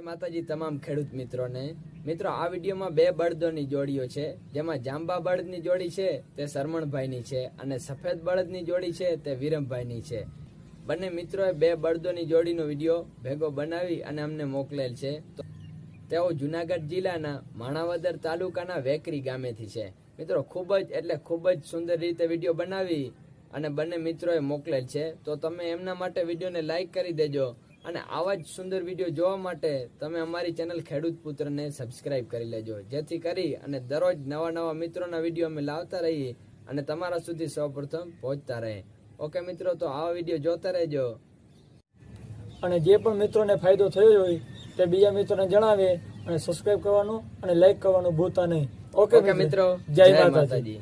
માતાજી તમામ ખેડૂત મિત્રોને, મિત્રો, આ વિડીયોમાં બે બળદોની જોડીઓ છે. જેમાં જાંબા બળદની જોડી છે, તે સરમણભાઈની છે, અને સફેદ બળદની જોડી છે, તે વિરમભાઈની છે. બંને મિત્રોએ બે બળદોની જોડીનો વીડિયો ભેગો બનાવી અને અમને મોકલેલ છે. તેઓ જુનાગઢ જિલ્લાના માણાવદર તાલુકાના વેકરી ગામેથી છે. મિત્રો, ખૂબ જ, એટલે ખૂબ જ સુંદર રીતે વીડિયો બનાવી અને બંને મિત્રોએ મોકલેલ છે. તો તમે એમના માટે વિડીયોને લાઈક કરી દેજો. અને આવા જ સુંદર વીડિયો જોવા માટે તમે અમારી ચેનલ ખેડૂત પુત્રને સબસ્ક્રાઇબ કરી લેજો. જેથી કરી અને દરરોજ નવા નવા મિત્રોના વીડિયો અમે લાવતા રહીએ અને તમારા સુધી સૌપ્રથમ પહોંચતા રહે. ઓકે મિત્રો તો આવા વીડિયો જોતા રહેજો. અને જે પણ મિત્રોને ફાયદો થયો હોય તે બીજા મિત્રોને જણાવે અને સબસ્ક્રાઇબ કરવાનું અને લાઈક કરવાનું ભૂલતા નહીં. ઓકે ઓકે મિત્રો. જય માતાજી.